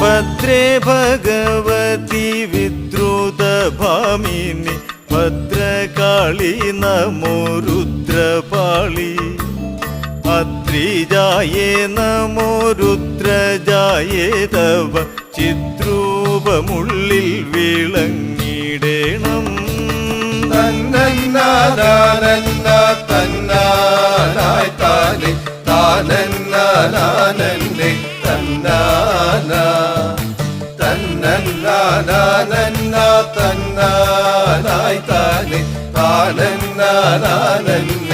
ഭദ്രേ ഭഗവതി വിദ്രുതഭാമിനി ഭദ്രകാളി നമോ രുദ്രപാളി അത്രിജായേ നമോ രുദ്രജായേ തവ ചിത്രൂപമുള്ളിൽ വിളങ്ങിടേണം തന്നന്നാനന്ന തന്നാനായി താനെ താനന്നാനന്നെ തന്നാന തന്നന്നാനന്ന തന്നാനായി താനെ. താനന്നാനന്നെ